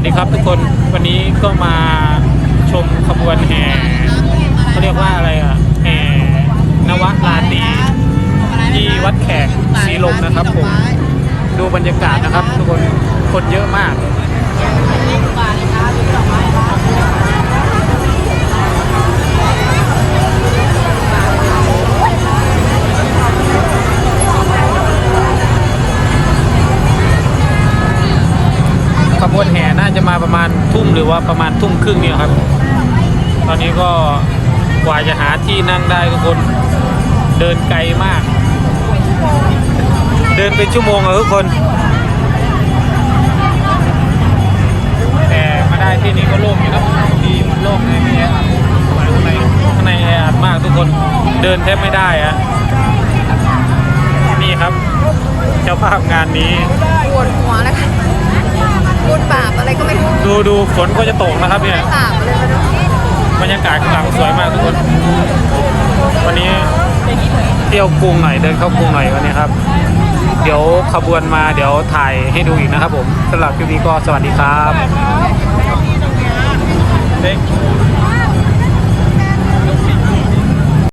วัสดีครับทุกคนวันนี้ก็มาชมขบวนแห่เขาเรียกว่าอะไรอะแห่นวราตรีที่วัดแขกศรีลมนะครับผมดูบรรยากาศนะครับ ทุกคนคนเยอะมาก ขบวนแห่น่าจะมาประมาณทุ่มหรือว่าประมาณทุ่มครึ่งเนี่ยครับ ตอนนี้ก็กว่าจะหาที่นั่งได้ทุกคนเดินไกลมาก เดินเป็นชั่วโมงเลยทุกคน แต่มาได้ที่นี้ก็โล่งอยู่นะดีมันโล่งเลยไม่แออัดข้างในข้างในแออัดมากทุกคนเดินแทบไม่ได้อะนี่ครับ เจ้าภาพงานนี้ปวดหัวแล้วค่ะ ดูดูฝนก็จะตกนะครับเนี่ยปราบอะไรไม่รู้บรรยากาศข้างหลังสวยมากทุกคน วันนี้เที่ยวกรุงหน่อยเดินเข้ากรุงหน่อยวันนี้ครับ เดี๋ยวขบวนมาเดี๋ยวถ่ายให้ดูอีกนะครับผมสำหรับคลิปนี้ก็สวัสดีครับ Thank you